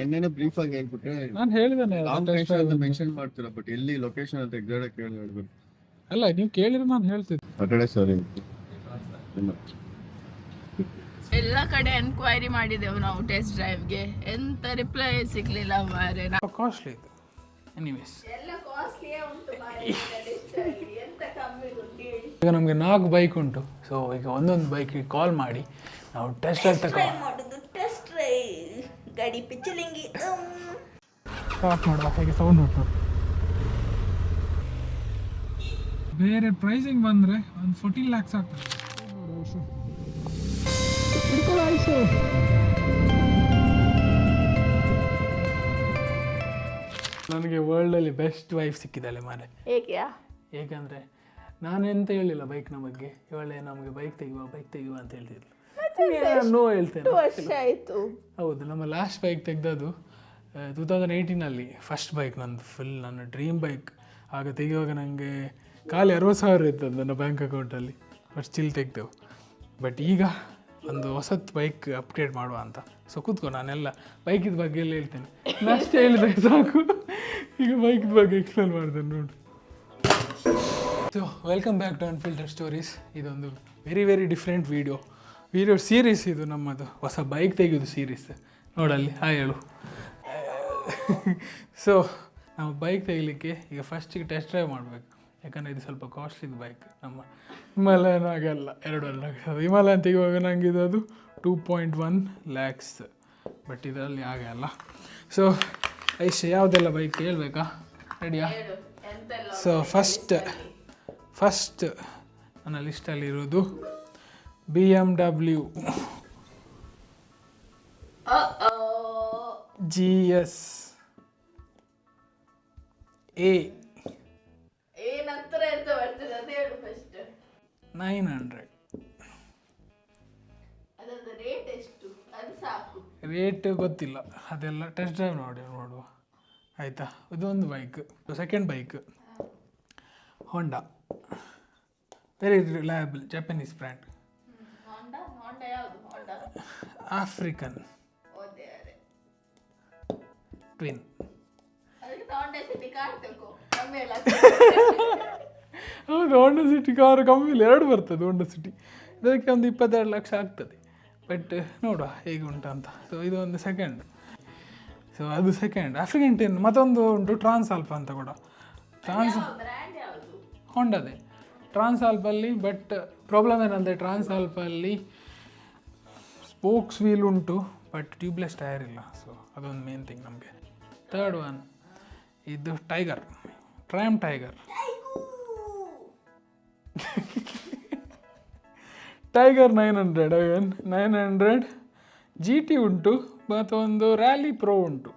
ನಿನ್ನೆನೆ brief ಆಗಿ ಹೇಳ್ಬಿಟ್ರೆ ನಾನು ಹೇಳಿದ್ದೇನೆ ಲೊಕೇಶನ್ ಅಂತ ಮೆನ್ಷನ್ ಮಾಡ್ತೀರಾ ಬಟ್ ಎಲ್ಲಿ ಲೊಕೇಶನ್ ಅಂತ ಎಕ್ಸಾಕ್ಟ್ ಕೇಳಿ ಹೇಳ್ಬೇಕು. ಅಲ್ಲ ನೀವು ಕೇಳಿದ್ರೆ ನಾನು ಹೇಳ್ತಿದ್ದೆ ಸಾಟರ್ಡೆ ಸಾರಿ ಎಲ್ಲ ಕಡೆ ಎನ್ಕ್ವೈರಿ ಮಾಡಿದೆವು ನಾವು ಟೆಸ್ಟ್ ಡ್ರೈವ್ಗೆ ಎಂತ ರಿಪ್ಲೈ ಸಿಗ್ಲಿಲ್ಲ ಮಾರೆ. ಕಾಸ್ಟ್ಲಿ ಇದು ಎನಿವೇಸ್ ಈಗ ನಮಗೆ ನಾಲ್ಕು ಬೈಕ್ ಉಂಟು. ಸೊ ಈಗ ಒಂದೊಂದು ಬೈಕಿಗೆ ಕಾಲ್ ಮಾಡಿ ನಾವು ಟೆಸ್ಟ್ ಅಲ್ಲಿ ತಗೋ ಗಾಡಿ ಪಿಚ್ಚಲಿಂಗಿ ಸ್ಟಾರ್ಟ್ ಮಾಡುವ ಹೇಗೆ ಸೌಂಡ್ ಉಂಟು. ಬೇರೆ ಪ್ರೈಸಿಂಗ್ ಬಂದರೆ ಒಂದು ಫೋರ್ಟೀನ್ ಲ್ಯಾಕ್ಸ್ ಆಗ್ತದೆ. ನನಗೆ ವರ್ಲ್ಡಲ್ಲಿ ಬೆಸ್ಟ್ ವೈಫ್ ಸಿಕ್ಕಿದ್ದಾಳೆ ಮಾರೆ. ಏಕೆಂದ್ರೆ ಏಕೆಂದರೆ ಎಂತ ಹೇಳಿಲ್ಲ ಬೈಕ್ನ ಬಗ್ಗೆ. ಇವಳೆ ನಮಗೆ ಬೈಕ್ ತೆಗಿಯುವ ಬೈಕ್ ತೆಗಿಯುವ ಅಂತ ಹೇಳ್ತಿದ್ಲು ನೋ ಹೇಳ್ತೇನೆ. ವರ್ಷ ಆಯಿತು. ಹೌದು ನಮ್ಮ ಲಾಸ್ಟ್ ಬೈಕ್ ತೆಗೆದದು ಟೂ ತೌಸಂಡ್ ಏಯ್ಟೀನಲ್ಲಿ ಫಸ್ಟ್ ಬೈಕ್ ನಂದು ಫುಲ್ ನನ್ನ ಡ್ರೀಮ್ ಬೈಕ್ ಆಗ ತೆಗೆಯುವಾಗ ನನಗೆ ಖಾಲಿ ಅರವತ್ತು ಸಾವಿರ ಇತ್ತು ನನ್ನ ಬ್ಯಾಂಕ್ ಅಕೌಂಟಲ್ಲಿ ಬಟ್ ಸ್ಟಿಲ್ ತೆಗ್ದೆವು. ಬಟ್ ಈಗ ಒಂದು ಹೊಸತ್ ಬೈಕ್ ಅಪ್ಡೇಟ್ ಮಾಡುವ ಅಂತ. ಸೊ ಕೂತ್ಕೊ ನಾನೆಲ್ಲ ಬೈಕಿದ ಬಗ್ಗೆ ಎಲ್ಲ ಹೇಳ್ತೇನೆ. ಅಷ್ಟೇ ಹೇಳಿದ್ರೆ ಸಾಕು. ಈಗ ಬೈಕಿದ ಬಗ್ಗೆ ಎಕ್ಸ್ಪ್ಲೇನ್ ಮಾಡ್ತೇನೆ ನೋಡಿ. So welcome back to unfilter stories ಇದೊಂದು very very different video video series ಇದು ನಮ್ಮದು. ಹೊಸ ಬೈಕ್ ತೆಗೆಯೋದು ಸೀರೀಸ್ ನೋಡಲ್ಲಿ ಹಾಂ ಹೇಳು. ಸೊ ನಾವು ಬೈಕ್ ತೆಗಿಲಿಕ್ಕೆ ಈಗ ಫಸ್ಟಿಗೆ ಟೆಸ್ಟ್ ಡ್ರೈವ್ ಮಾಡಬೇಕು. ಯಾಕಂದರೆ ಇದು ಸ್ವಲ್ಪ ಕಾಸ್ಟ್ಲಿದು ಬೈಕ್ ನಮ್ಮ ಹಿಮಾಲಯನ್ ಆಗಲ್ಲ ಎರಡು ಲಕ್ಷ ಹಿಮಾಲಯನ್ ತೆಗೆಯುವಾಗ ನನಗೆ ಇದು ಅದು two point one lakhs but ಇದರಲ್ಲಿ ಆಗಲ್ಲ ಸೊ ಐಶ್ ಯಾವುದೆಲ್ಲ ಬೈಕ್ ಹೇಳ್ಬೇಕಾ? ರೆಡಿಯಾ ಸೊ ಫಸ್ಟ್ ಫಸ್ಟ್ ನನ್ನ ಲಿಸ್ಟಲ್ಲಿರೋದು B M W G S A nine hundred rate ಗೊತ್ತಿಲ್ಲ. ಅದೆಲ್ಲ ಟೆಸ್ಟ್ ಡ್ರೈವ್ ನೋಡಿ ನೋಡುವ. ಆಯಿತಾ? ಇದೊಂದು bike second bike Honda very reliable Japanese brand African twin ಹೌದು ಹೋಂಡಾ ಸಿಟಿ ಕಾರ್ ಕಮ್ಮಿ ಇಲ್ಲ. ಎರಡು ಬರ್ತದೆ ಹೋಂಡಾ ಸಿಟಿ ಇದಕ್ಕೆ ಒಂದು ಇಪ್ಪತ್ತೆರಡು ಲಕ್ಷ ಆಗ್ತದೆ. ಬಟ್ ನೋಡುವ ಹೇಗೆ ಉಂಟು ಅಂತ. ಸೊ ಇದು ಒಂದು ಸೆಕೆಂಡ್ ಸೊ ಅದು ಸೆಕೆಂಡ್ ಆಫ್ರಿಕನ್ ಟೆನ್ ಮತ್ತೊಂದು ಉಂಟು ಟ್ರಾನ್ಸ್ ಆಲ್ಫಾ ಅಂತ ಕೂಡ. ಟ್ರಾನ್ಸ್ ಹೊಂಡದೆ ಟ್ರಾನ್ಸ್ ಆಲ್ಪಲ್ಲಿ ಬಟ್ ಪ್ರಾಬ್ಲಮ್ ಏನಂದರೆ ಟ್ರಾನ್ಸ್ ಆಲ್ಪಲ್ಲಿ ಸ್ಪೋಕ್ಸ್ ವೀಲ್ ಉಂಟು ಬಟ್ ಟ್ಯೂಬ್ಲೆಸ್ ಟೈರ್ ಇಲ್ಲ. ಸೊ ಅದೊಂದು ಮೇನ್ ಥಿಂಗ್ ನಮಗೆ. ತರ್ಡ್ ಒನ್ ಇದು Tiger Triumph Tiger Tiger nine hundred nine hundred G T ಉಂಟು ಮತ್ತು ಒಂದು ರ್ಯಾಲಿ ಪ್ರೋ ಉಂಟು.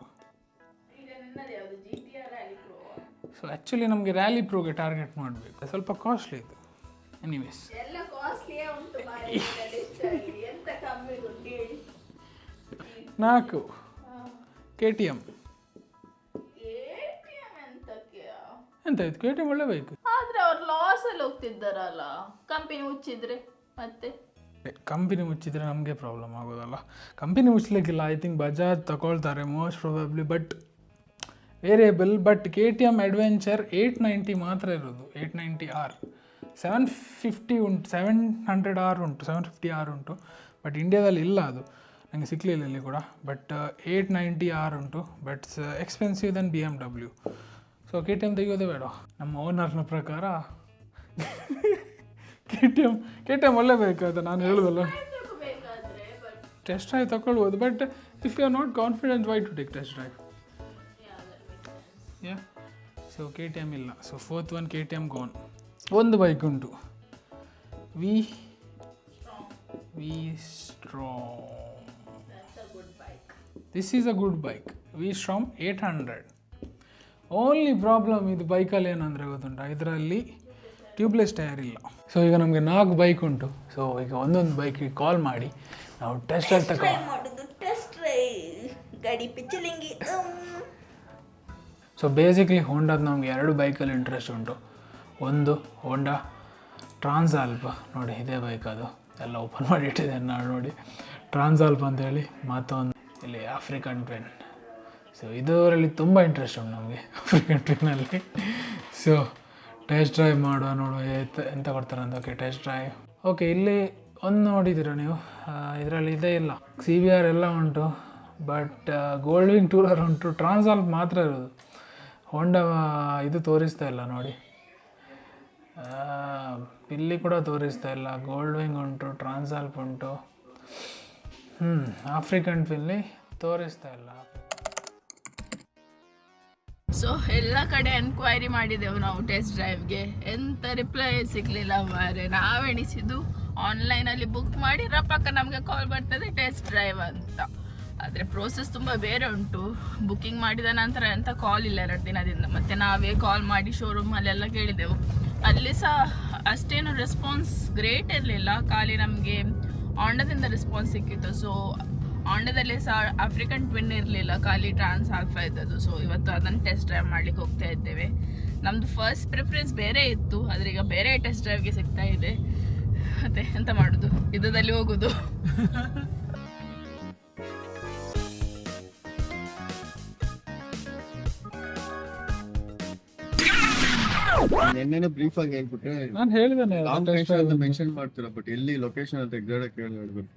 ಸೊ ಆ್ಯಕ್ಚುಲಿ ನಮಗೆ ರ್ಯಾಲಿ ಪ್ರೋಗೆ ಟಾರ್ಗೆಟ್ ಮಾಡಬೇಕು. ಸ್ವಲ್ಪ ಕಾಸ್ಟ್ಲಿ ಇದು ಎನಿವೇಸ್ ನಾಲ್ಕು. ಕೆ ಟಿ ಎಂ ಎಂತ ಆಯ್ತು ಕೆ ಟಿ ಎಂ ಒಳ್ಳೆ ಬೈಕ್. ಆದ್ರೆ ಅವ್ರು ಲಾಸ್ ಅಲ್ಲಿ ಹೋಗ್ತಿದ್ದಾರಲ್ಲ. ಕಂಪನಿ ಮುಚ್ಚಿದ್ರೆ ಮತ್ತೆ? ಕಂಪನಿ ಮುಚ್ಚಿದ್ರೆ ನಮಗೆ ಪ್ರಾಬ್ಲಮ್ ಆಗೋದಲ್ಲ. ಕಂಪನಿ ಮುಚ್ಚಲಿಕ್ಕಿಲ್ಲ ಐ ಥಿಂಕ್ ಬಜಾಜ್ ತಗೊಳ್ತಾರೆ most probably but variable but K T M adventure eight ninety ಮಾತ್ರ ಇರೋದು. Eight ninety R seven fifty ಉಂಟು ಸೆವೆನ್ ಹಂಡ್ರೆಡ್ ಆರ್ ಉಂಟು ಸೆವೆನ್ ಫಿಫ್ಟಿ ಆರ್ ಉಂಟು. ಬಟ್ ಇಂಡಿಯಾದಲ್ಲಿ ಇಲ್ಲ ಅದು. ನನಗೆ ಸಿಕ್ಕಲಿಲ್ಲ ಇಲ್ಲಿ ಕೂಡ. ಬಟ್ ಏಯ್ಟ್ ನೈಂಟಿ ಆರ್ ಉಂಟು. But expensive then B M W so K T M ತೆಗೆಯೋದೇ ಬೇಡ. ನಮ್ಮ ಓನರ್ನ ಪ್ರಕಾರ. K T M K T M ಒಳ್ಳೆ ಬೇಕಾಯ್ತು ನಾನು ಹೇಳೋದಲ್ಲ. ಟೆಸ್ಟ್ ಡ್ರೈವ್ ತಗೊಳ್ಬೋದು. But if you are not confident why to take test drive ya so K T M ಇಲ್ಲ. So fourth one K T M gone ಒಂದು bike ಉಂಟು. V V Strom this is a good bike V Strom eight hundred only problem ಇದು ಬೈಕಲ್ಲಿ ಏನಂದರೆ ಗೊತ್ತುಂಟ? ಇದರಲ್ಲಿ tubeless tyre ಇಲ್ಲ. So ಈಗ ನಮಗೆ ನಾಲ್ಕು ಬೈಕ್ ಉಂಟು. ಸೊ ಈಗ ಒಂದೊಂದು ಬೈಕಿಗೆ ಕಾಲ್ ಮಾಡಿ. ನಾವು ಟೆಸ್ಟಲ್ಲಿ ತಗೋ ಸೊ ಬೇಸಿಕ್ಲಿ ಹೋಂಡಾದ ನಮಗೆ ಎರಡು ಬೈಕಲ್ಲಿ ಇಂಟ್ರೆಸ್ಟ್ ಉಂಟು. ಒಂದು ಹೋಂಡಾ ಟ್ರಾನ್ಸ್ ಆಲ್ಪ ನೋಡಿ ಇದೇ ಬೈಕ್ ಅದು. ಎಲ್ಲ ಓಪನ್ ಮಾಡಿ ಇಟ್ಟಿದ್ದೇನೆ ನಾನು ನೋಡಿ. ಟ್ರಾನ್ಸ್ ಆಲ್ಪ್ ಅಂತೇಳಿ ಮತ್ತೊಂದು ಇಲ್ಲಿ ಆಫ್ರಿಕನ್ ಟ್ರೈನ್ ಸೊ ಇದರಲ್ಲಿ ತುಂಬ ಇಂಟ್ರೆಸ್ಟ್ ಉಂಟು ನಮಗೆ ಆಫ್ರಿಕನ್ ಟ್ರೈನಲ್ಲಿ ಸೊ ಟೆಸ್ಟ್ ಡ್ರೈವ್ ಮಾಡುವ ಎತ್ತ- ಎಂತ ಕೊಡ್ತಾರೆ ಅಂತ. ಓಕೆ ಟೆಸ್ಟ್ ಡ್ರೈವ್ ಓಕೆ ಇಲ್ಲಿ ಒಂದು ನೋಡಿದ್ದೀರ ನೀವು? ಇದರಲ್ಲಿ ಇದೇ ಇಲ್ಲ. ಸಿ ಬಿ ಆರ್ ಎಲ್ಲ ಉಂಟು ಬಟ್ ಗೋಲ್ಡ್ ವಿಂಗ್ ಟೂರರ್ ಉಂಟು. ಟ್ರಾನ್ಸಾಲ್ಪ್ ಮಾತ್ರ ಇರೋದು. ಹೋಂಡಾ ಇದು ತೋರಿಸ್ತಾ ಇಲ್ಲ ನೋಡಿ. ಇಲ್ಲಿ ಕೂಡ ತೋರಿಸ್ತಾ ಇಲ್ಲ. ಗೋಲ್ಡ್ ವಿಂಗ್ ಉಂಟು ಟ್ರಾನ್ಸಾಲ್ಪ್ ಉಂಟು. ಹ್ಞೂ ಆಫ್ರಿಕನ್ ಫಿಲ್ಲಿ ತೋರಿಸ್ತಾ ಇಲ್ಲ. ಸೊ ಎಲ್ಲ ಕಡೆ ಎನ್ಕ್ವೈರಿ ಮಾಡಿದೆವು ನಾವು ಟೆಸ್ಟ್ ಡ್ರೈವ್ಗೆ ಎಂತ ರಿಪ್ಲೈ ಸಿಗ್ಲಿಲ್ಲ ಮಾರೆ. ನಾವೆಣಿಸಿದ್ದು ಆನ್ಲೈನಲ್ಲಿ ಬುಕ್ ಮಾಡಿ ರಪ್ಪಕ್ಕ ನಮಗೆ ಕಾಲ್ ಬರ್ತದೆ ಟೆಸ್ಟ್ ಡ್ರೈವ್ ಅಂತ. ಆದರೆ ಪ್ರೋಸೆಸ್ ತುಂಬ ಬೇರೆ ಉಂಟು. ಬುಕ್ಕಿಂಗ್ ಮಾಡಿದ ನಂತರ ಎಂಥ ಕಾಲ್ ಇಲ್ಲ ಎರಡು ದಿನದಿಂದ. ಮತ್ತೆ ನಾವೇ ಕಾಲ್ ಮಾಡಿ ಶೋರೂಮಲ್ಲೆಲ್ಲ ಕೇಳಿದೆವು. ಅಲ್ಲಿ ಸಹ ಅಷ್ಟೇನು ರೆಸ್ಪಾನ್ಸ್ ಗ್ರೇಟ್ ಇರಲಿಲ್ಲ. ಖಾಲಿ ನಮಗೆ ಆಂಡದಿಂದ ರೆಸ್ಪಾನ್ಸ್ ಸಿಕ್ಕಿತ್ತು. ಸೊ ಆಂಡದಲ್ಲಿ ಸಹ ಆಫ್ರಿಕನ್ ಟ್ವಿನ್ ಇರಲಿಲ್ಲ, ಖಾಲಿ ಟ್ರಾನ್ಸ್ ಆಲ್ಫಾ ಇದ್ದದ್ದು. ಸೊ ಇವತ್ತು ಅದನ್ನು ಟೆಸ್ಟ್ ಡ್ರೈವ್ ಮಾಡ್ಲಿಕ್ಕೆ ಹೋಗ್ತಾ ಇದ್ದೇವೆ. ನಮ್ಮದು ಫಸ್ಟ್ ಪ್ರಿಫರೆನ್ಸ್ ಬೇರೆ ಇತ್ತು, ಆದ್ರೆ ಈಗ ಬೇರೆ ಟೆಸ್ಟ್ ಡ್ರೈವ್ಗೆ ಸಿಗ್ತಾ ಇದೆ. ಮತ್ತೆ ಎಂತ ಮಾಡೋದು? ಇದರಲ್ಲಿ ಹೋಗುದು. ನಿನ್ನೆನೆ ಬ್ರೀಫ್ ಆಗಿ ಹೇಳ್ಬಿಟ್ರೆ ನಾನು ಹೇಳಿದ್ದೇನೆ ಅಂತ ಮೆನ್ಷನ್ ಮಾಡ್ತೀರಾ ಬಟ್ ಎಲ್ಲಿ ಲೊಕೇಶನ್ ಅಂತ ಎಕ್ಸಾಕ್ಟ್ ಆಗಿ ಕೇಳಿ ಹೇಳ್ಬೇಕು.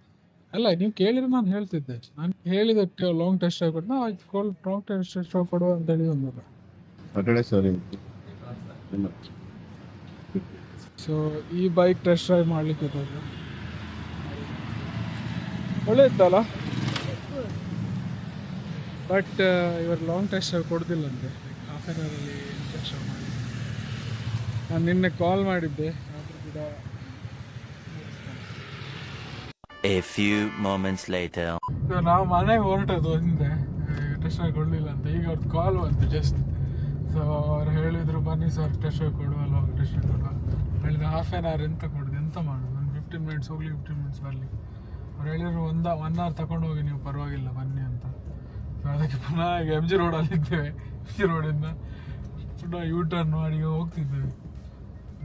ಅಲ್ಲ ನೀವು ಕೇಳಿದ್ರೆ ನಾನು ಹೇಳ್ತಿದ್ದೆ. ನಾನು ಹೇಳಿದ ಲಾಂಗ್ ಟೆಸ್ಟ್ ಆಗ್ಬಿಟ್ಟು ನಾವು ಕೋಲ್ ಲಾಂಗ್ ಟೆಸ್ಟ್ ಡ್ರೈವ್ ಕೊಡುವ ಅಂತ ಹೇಳಿ ಒಂದು ಸಾಟರ್ಡೆ ಸರಿ ಸೊ ಈ ಬೈಕ್ ಟೆಸ್ಟ್ ಡ್ರೈವ್ ಮಾಡ್ಲಿಕ್ಕೆ ಹೋದ ಒಳ್ಳೆ ಇತ್ತಲ್ಲ ಬಟ್ ಇವರು ಲಾಂಗ್ ಟೆಸ್ಟ್ ಕೊಡೋದಿಲ್ಲ ಅಂತೆ. ಹಾಫ್ ಆನ್ ಅವರಲ್ಲಿ ಟೆಸ್ಟ್ ಮಾಡಿ ನಾನು ನಿನ್ನೆ ಕಾಲ್ ಮಾಡಿದ್ದೆ ಆದರೂ ಕೂಡ A few moments later. So ನಾವು ಮನೆಗೆ ಹೊರಟದ್ದು ಒಂದೇ ಟೆಸ್ಟ್ ಡ್ರೈವ್ ಕೊಡಲಿಲ್ಲ ಅಂತ. ಈಗ ಅವ್ರದ್ದು ಕಾಲ್ ಬಂತು ಜಸ್ಟ್ ಸೊ ಅವ್ರು ಹೇಳಿದ್ರು ಬನ್ನಿ ಸರ್ ಟೆಸ್ಟ್ ಡ್ರೈವ್ ಕೊಡುವ ಲಾಂಗ್ ಟೆಸ್ಟ್ ಡ್ರೈವ್ ಕೊಡುವ ಹೇಳಿದ್ರೆ ಹಾಫ್ ಆನ್ ಅವರ್ ಎಂತ ಕೊಡುದು? ಎಂತ ಮಾಡೋದು? ಒಂದು ಫಿಫ್ಟೀನ್ ಮಿನಿಟ್ಸ್ ಹೋಗಲಿ ಫಿಫ್ಟೀನ್ ಮಿನಿಟ್ಸ್ ಬರಲಿ. ಅವ್ರು ಹೇಳಿದ್ರು ಒಂದು ಒನ್ ಅವರ್ ತಗೊಂಡು ಹೋಗಿ ನೀವು ಪರವಾಗಿಲ್ಲ ಬನ್ನಿ ಅಂತ. ಸೊ ಅದಕ್ಕೆ ಪುನಃ ಎಂ ಜಿ ರೋಡಲ್ಲಿ ಇದ್ದೇವೆ ಎಂ ಜಿ ರೋಡಿಂದ ಪುನಃ ಯೂ ಟರ್ನ್ ಮಾಡಿ ಹೋಗ್ತಿದ್ದೇವೆ.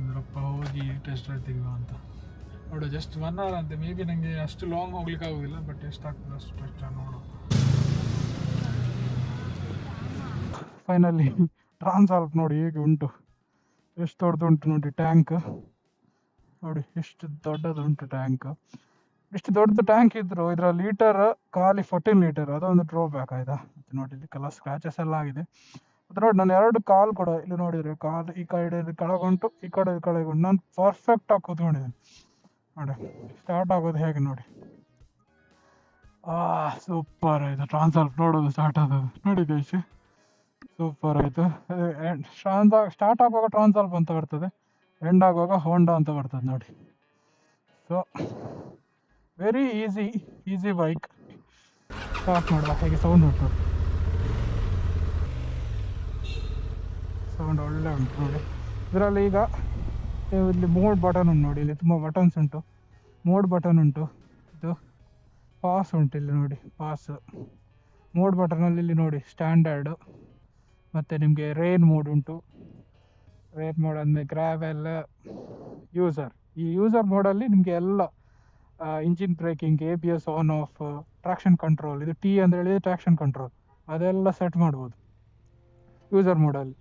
ಅಂದ್ರಪ್ಪ, ಹೋಗಿ ಟೆಸ್ಟ್ ತೆಗೆಯುವ ಅಂತ. ನೋಡು ಜಸ್ಟ್ ಒನ್ ಅವರ್ ಅಂತೆ. ಮೇ ಬಿ ನನಗೆ ಅಷ್ಟು ಲಾಂಗ್ ಹೋಗ್ಲಿಕ್ಕೆ ಆಗೋದಿಲ್ಲ ಬಟ್ ಎಷ್ಟಾಗ್ತದೆ ಅಷ್ಟು ಟೆಸ್ಟ್ ನೋಡು. ಫೈನಲಿ ಟ್ರಾನ್ಸಾಲ್ಪ್ ನೋಡಿ ಹೇಗೆ ಉಂಟು. ಎಷ್ಟು ದೊಡ್ಡದು ಉಂಟು ನೋಡಿ ಟ್ಯಾಂಕ್ ನೋಡಿ, ಎಷ್ಟು ದೊಡ್ಡದು ಉಂಟು ಟ್ಯಾಂಕ್ ಎಷ್ಟು ದೊಡ್ಡದು ಟ್ಯಾಂಕ್ ಇದ್ರು ಇದರ ಲೀಟರ್ ಖಾಲಿ ಫೋರ್ಟೀನ್ ಲೀಟರ್ ಅದೊಂದು ಡ್ರೋ ಬ್ಯಾಕ್ ಆಯ್ತಾ ನೋಡಿ ಕಲರ್ ಸ್ಕ್ರಾಚಸ್ ಎಲ್ಲ ಆಗಿದೆ. ಮತ್ತೆ ನೋಡಿ ನಾನು ಎರಡು ಕಾಲ್ ಕೂಡ. ಇಲ್ಲಿ ನೋಡಿದ್ರೆ ಕಾಲ್ ಈ ಕಡೆ ಕೆಳಗುಂಟು ಈ ಕಡೆ ಕೆಳಗುಂಟು ನಾನು ಪರ್ಫೆಕ್ಟ್ ಆಗಿ ಕೂತ್ಕೊಂಡಿದ್ದೀನಿ. ನೋಡಿ ಸ್ಟಾರ್ಟ್ ಆಗೋದು ಹೇಗೆ ನೋಡಿ. ಆ ಸೂಪರ್ ಆಯ್ತು. ಟ್ರಾನ್ಸ್ಫರ್ ನೋಡೋದು ಸ್ಟಾರ್ಟ್ ಆಗೋದು ನೋಡಿ ಗೈಸ್ ಸೂಪರ್ ಆಯಿತು. ಟ್ರಾನ್ಸ್ ಸ್ಟಾರ್ಟ್ ಆಗುವಾಗ ಟ್ರಾನ್ಸಾಲ್ಪ್ ಅಂತ ಬರ್ತದೆ. ಎಂಡ್ ಆಗುವಾಗ ಹೋಂಡಾ ಅಂತ ಬರ್ತದೆ ನೋಡಿ. So very easy easy bike start ಮಾಡುವ. ಹೇಗೆ ಸೌಂಡ್ ಉಂಟು. ಸೌಂಡ್ ಒಳ್ಳೆ ಉಂಟು ನೋಡಿ. ಇದರಲ್ಲಿ ಈಗ ಇಲ್ಲಿ ಮೋಡ್ ಬಟನ್ ಉಂಟು ನೋಡಿ, ಇಲ್ಲಿ ತುಂಬ ಬಟನ್ಸ್ ಉಂಟು. ಮೋಡ್ ಬಟನ್ ಉಂಟು. ಇದು ಪಾಸ್ ಉಂಟು ಇಲ್ಲಿ ನೋಡಿ ಪಾಸ್ ಮೋಡ್ ಬಟನಲ್ಲಿ ಇಲ್ಲಿ ನೋಡಿ ಸ್ಟ್ಯಾಂಡರ್ಡು ಮತ್ತು ನಿಮಗೆ ರೇನ್ ಮೋಡ್ ಉಂಟು. ರೇನ್ ಮೋಡ್ ಅಂದರೆ ಗ್ರಾವೆಲ್ ಯೂಸರ್ ಈ ಯೂಸರ್ ಮೋಡಲ್ಲಿ ನಿಮಗೆ ಎಲ್ಲ engine braking A B S on off traction control ಇದು ಟಿ ಅಂತ ಹೇಳಿದ್ರೆ ಟ್ರಾಕ್ಷನ್ ಕಂಟ್ರೋಲ್ ಅದೆಲ್ಲ ಸೆಟ್ ಮಾಡ್ಬೋದು. ಯೂಸರ್ ಮೋಡಲ್ಲಿ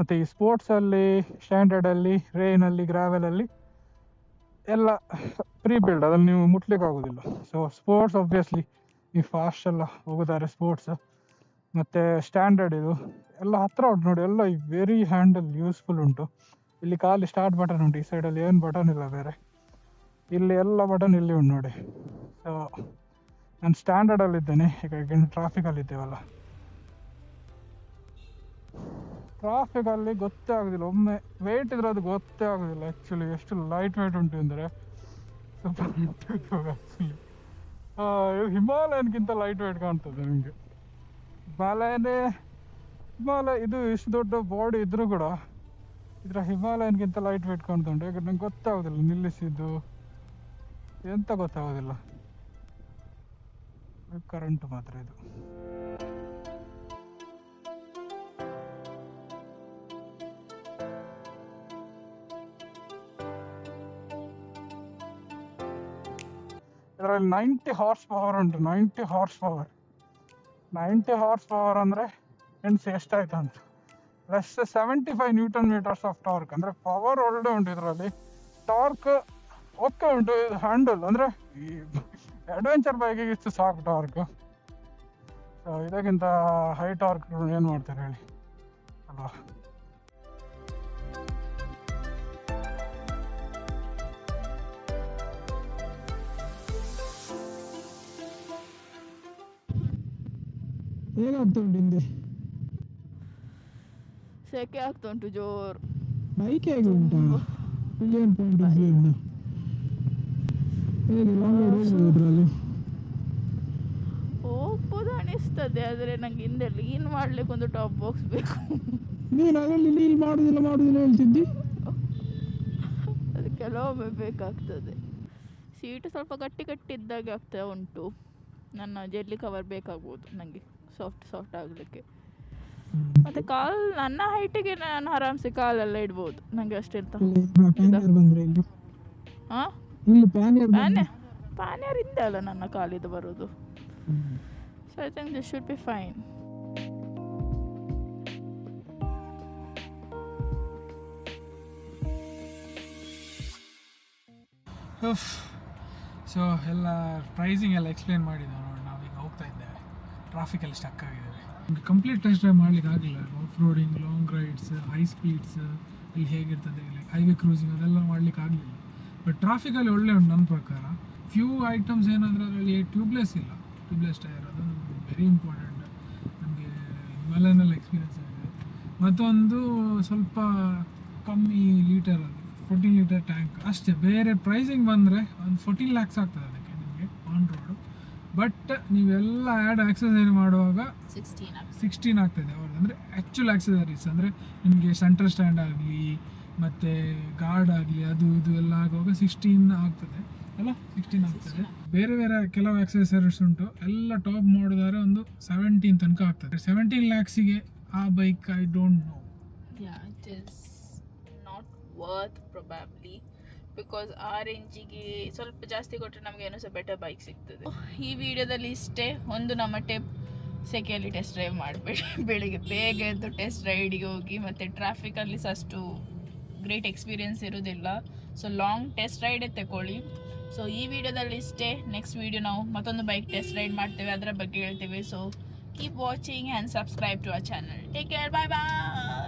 ಮತ್ತು ಈ ಸ್ಪೋರ್ಟ್ಸಲ್ಲಿ ಸ್ಟ್ಯಾಂಡರ್ಡಲ್ಲಿ ರೇನಲ್ಲಿ ಗ್ರಾವೆಲಲ್ಲಿ ಎಲ್ಲ ಪ್ರೀ ಬಿಲ್ಡ್ ಅದ್ರಲ್ಲಿ ನೀವು ಮುಟ್ಲಿಕ್ಕೆ ಆಗೋದಿಲ್ಲ. ಸೊ ಸ್ಪೋರ್ಟ್ಸ್ ಒಬ್ವಿಯಸ್ಲಿ ನೀವು ಫಾಸ್ಟ್ ಎಲ್ಲ ಹೋಗುತ್ತಾರೆ ಸ್ಪೋರ್ಟ್ಸ್ ಮತ್ತು ಸ್ಟ್ಯಾಂಡರ್ಡ್ ಇದು ಎಲ್ಲ ಹತ್ರ ಉಂಟು ನೋಡಿ, ಎಲ್ಲ ವೆರಿ ಹ್ಯಾಂಡಲ್ ಯೂಸ್ಫುಲ್ ಉಂಟು. ಇಲ್ಲಿ ಖಾಲಿ ಸ್ಟಾರ್ಟ್ ಬಟನ್ ಉಂಟು, ಈ ಸೈಡಲ್ಲಿ ಏನು ಬಟನ್ ಇಲ್ಲ ಬೇರೆ. ಇಲ್ಲಿ ಎಲ್ಲ ಬಟನ್ ಇಲ್ಲಿ ಉಂಟು ನೋಡಿ. ಸೊ ನಾನು ಸ್ಟ್ಯಾಂಡರ್ಡಲ್ಲಿದ್ದೇನೆ ಈಗ ಟ್ರಾಫಿಕಲ್ಲಿ ಟ್ರಾಫಿಕಲ್ಲಿ ಗೊತ್ತೇ ಆಗೋದಿಲ್ಲ. ಒಮ್ಮೆ ವೆಯ್ಟ್ ಇದ್ರೆ ಅದು ಗೊತ್ತೇ ಆಗೋದಿಲ್ಲ ಆ್ಯಕ್ಚುಲಿ ಎಷ್ಟು ಲೈಟ್ ವೆಯ್ಟ್ ಉಂಟು ಅಂದರೆ. ಇದು ಹಿಮಾಲಯನ್ಗಿಂತ ಲೈಟ್ ವೆಯ್ಟ್ ಕಾಣ್ತದೆ ನಿಮಗೆ. ಹಿಮಾಲಯನೇ ಹಿಮಾಲಯ ಇದು ಇಷ್ಟು ದೊಡ್ಡ ಬಾಡಿ ಇದ್ರು ಕೂಡ ಇದರ ಹಿಮಾಲಯನ್ಗಿಂತ ಲೈಟ್ ವೆಯ್ಟ್ ಕಾಣ್ತುಂಟು. ಯಾಕಂದ್ರೆ ನಂಗೆ ಗೊತ್ತಾಗೋದಿಲ್ಲ ನಿಲ್ಲಿಸಿದ್ದು. ಎಂತ ಗೊತ್ತಾಗೋದಿಲ್ಲ. ಕರೆಂಟ್ ಮಾತ್ರ ಇದು. ಇದರಲ್ಲಿ ನೈಂಟಿ ಹಾರ್ಸ್ ಪವರ್ ಉಂಟು ninety horse power ninety horse power ಅಂದರೆ ಎಣ್ಸಿ ಎಷ್ಟಾಯ್ತು ಅಂತ. Plus seventy five newton meters of torque ಅಂದರೆ ಪವರ್ ಒಳ್ಳೆ ಉಂಟು ಇದರಲ್ಲಿ. ಟಾರ್ಕ್ ಓಕೆ ಉಂಟು ಇದು ಹ್ಯಾಂಡಲ್ ಅಂದರೆ ಈ ಅಡ್ವೆಂಚರ್ ಬೈಕಿಗೆ ಇಷ್ಟು ಸಾಕು ಟಾರ್ಕ್ ಸೊ ಇದಕ್ಕಿಂತ ಹೈ ಟಾರ್ಕ್ ಏನು ಮಾಡ್ತಾರೆ ಹೇಳಿ? ಅಲ್ವಾ? ಹೇಗಾಗ್ತಾ ಉಂಟು ಹಿಂದೆ ಸೆಕೆ ಆಗ್ತಾ ಉಂಟು ಜೋರು. ಬೈಕ್ ಹೇಗೆ ಉಂಟಾ? ಏನು ಪಾಯಿಂಟ್ ಹೇಗೆ ಲಾಂಗ್ ರೈಡ್ ಹೋಗ್ಬೋದು ಅನಿಸ್ತದೆ ಆದರೆ ನಂಗೆ ಹಿಂದೆ ಲೀನ್ ಮಾಡ್ಲಿಕ್ಕೆ ಒಂದು ಟಾಪ್ ಬಾಕ್ಸ್ ಬೇಕು. ನೀನು ಅದರಲ್ಲಿ ಲೀನ್ ಮಾಡುದಿಲ್ಲ ಮಾಡುದಿಲ್ಲ ಹೇಳ್ತಿದ್ದಿ? ಅದು ಕೆಲವೊಮ್ಮೆ ಬೇಕಾಗ್ತದೆ. ಸೀಟು ಸ್ವಲ್ಪ ಗಟ್ಟಿ ಗಟ್ಟಿ ಇದ್ದಾಗೆ ಆಗ್ತಾ ಉಂಟು. ನನ್ನ ಜೆಲ್ಲಿ ಕವರ್ ಬೇಕಾಗ್ಬೋದು ನನಗೆ ಸಾಫ್ಟ್ ಸಾಫ್ಟ್ ಆಗಲಿಕ್ಕೆ. ಮತ್ತು ಕಾಲ್ ನನ್ನ ಹೈಟಿಗೆ ನಾನು ಆರಾಮ್ಸೆ ಕಾಲೆಲ್ಲ ಇಡ್ಬೋದು. ನನಗೆ ಅಷ್ಟೆಂತ ಹಾಂ ಪ್ಯಾನಿಯರ್ ಪ್ಯಾನಿಯರ್ ಹಿಂದೆ ಅಲ್ಲ ನನ್ನ ಕಾಲಿದು ಬರೋದು. So I think this should be fine so ಎಲ್ಲ ಪ್ರೈಸಿಂಗ್ ಎಲ್ಲ ಎಕ್ಸ್ಪ್ಲೇನ್ ಮಾಡಿದ್ದೆ ನೋಡಿ ನಾವೀಗ ಹೋಗ್ತಾ ಇದ್ದೇವೆ ಟ್ರಾಫಿಕಲ್ಲಿ ಸ್ಟಕ್ ಆಗಿದ್ದಾರೆ. ಕಂಪ್ಲೀಟ್ ಟೆಸ್ಟ್ ಡ್ರೈವ್ ಮಾಡ್ಲಿಕ್ಕೆ ಆಗಲಿಲ್ಲ off roading long rides high speeds ಇಲ್ಲಿ ಹೇಗಿರ್ತದೆ ಲೈಕ್ ಹೈವೇ ಕ್ರೂಸಿಂಗ್ ಅದೆಲ್ಲ ಮಾಡ್ಲಿಕ್ಕೆ ಆಗಲಿಲ್ಲ. ಬಟ್ ಟ್ರಾಫಿಕಲ್ಲಿ ಒಳ್ಳೆ ಉಂಟು ನನ್ನ ಪ್ರಕಾರ. ಫ್ಯೂ ಐಟಮ್ಸ್ ಏನಂದರೆ ಅದರಲ್ಲಿ ಟ್ಯೂಬ್ಲೆಸ್ ಇಲ್ಲ. ಟ್ಯೂಬ್ಲೆಸ್ ಟೈರ್ ಅದೊಂದು ವೆರಿ ಇಂಪಾರ್ಟೆಂಟ್ ನಮಗೆ ಹಿಮಾಲಯನಲ್ಲಿ ಎಕ್ಸ್ಪೀರಿಯನ್ಸ್ ಆಗಿದೆ. ಮತ್ತೊಂದು ಸ್ವಲ್ಪ ಕಮ್ಮಿ ಲೀಟರ್ ಅದು ಫೋರ್ಟೀನ್ ಲೀಟರ್ ಟ್ಯಾಂಕ್ ಅಷ್ಟೇ, ಬೇರೆ ಪ್ರೈಸಿಂಗ್ ಬಂದರೆ ಒಂದು ಫೋರ್ಟೀನ್ ಲ್ಯಾಕ್ಸ್ ಆಗ್ತದೆ ಅದಕ್ಕೆ ನಿಮಗೆ. ಆನ್ ರೋಡು ಬಟ್ ನೀವೆಲ್ಲ ಆ್ಯಡ್ ಆಕ್ಸಸರಿ ಮಾಡುವಾಗ ಸಿಕ್ಸ್ಟೀನ್ ಆಗ್ತದೆ. ಅವ್ರದ್ದು. ಅಂದರೆ ಆ್ಯಕ್ಚುಲ್ ಆಕ್ಸಸರೀಸ್ ಅಂದರೆ ನಿಮಗೆ ಸೆಂಟರ್ ಸ್ಟ್ಯಾಂಡ್ ಆಗಲಿ ಮತ್ತು ಗಾರ್ಡ್ ಆಗಲಿ ಅದು ಇದು ಎಲ್ಲ ಆಗುವಾಗ ಸಿಕ್ಸ್ಟೀನ್ ಆಗ್ತದೆ. ಅಲ್ಲ? ಸಿಕ್ಸ್ಟೀನ್ ಆಗ್ತದೆ. ಬೇರೆ ಬೇರೆ ಕೆಲವು ಆಕ್ಸಸರೀಸ್ ಉಂಟು. ಎಲ್ಲ ಟಾಪ್ ಮಾಡಿದಾರೆ ಒಂದು ಸೆವೆಂಟೀನ್ ತನಕ ಆಗ್ತದೆ. ಸೆವೆಂಟೀನ್ ಲ್ಯಾಕ್ಸಿಗೆ ಆ bike I don't know because ಆ ರೇಂಜಿಗೆ ಸ್ವಲ್ಪ ಜಾಸ್ತಿ ಕೊಟ್ಟರೆ ನಮಗೆ ಏನೋ ಸಹ ಬೆಟರ್ ಬೈಕ್ ಸಿಗ್ತದೆ. ಈ ವಿಡಿಯೋದಲ್ಲಿ ಇಷ್ಟೇ ಒಂದು ನಮ್ಮ ಟೆಪ್ ಸೆಕೆಯಲ್ಲಿ ಟೆಸ್ಟ್ ಡ್ರೈವ್ ಮಾಡಬೇಡಿ. ಬೆಳಿಗ್ಗೆ ಬೇಗ ಎದ್ದು ಟೆಸ್ಟ್ ರೈಡಿಗೆ ಹೋಗಿ, ಮತ್ತು ಟ್ರಾಫಿಕಲ್ಲಿ ಸಹ ಅಷ್ಟು ಗ್ರೇಟ್ ಎಕ್ಸ್ಪೀರಿಯನ್ಸ್ ಇರೋದಿಲ್ಲ. ಸೊ ಲಾಂಗ್ ಟೆಸ್ಟ್ ರೈಡೇ ತಗೊಳ್ಳಿ ಸೊ ಈ ವಿಡಿಯೋದಲ್ಲಿ ಇಷ್ಟೇ. ನೆಕ್ಸ್ಟ್ ವಿಡಿಯೋ ನಾವು ಮತ್ತೊಂದು ಬೈಕ್ ಟೆಸ್ಟ್ ರೈಡ್ ಮಾಡ್ತೇವೆ. ಅದರ ಬಗ್ಗೆ ಹೇಳ್ತೇವೆ. So keep watching and subscribe to our channel take care bye bye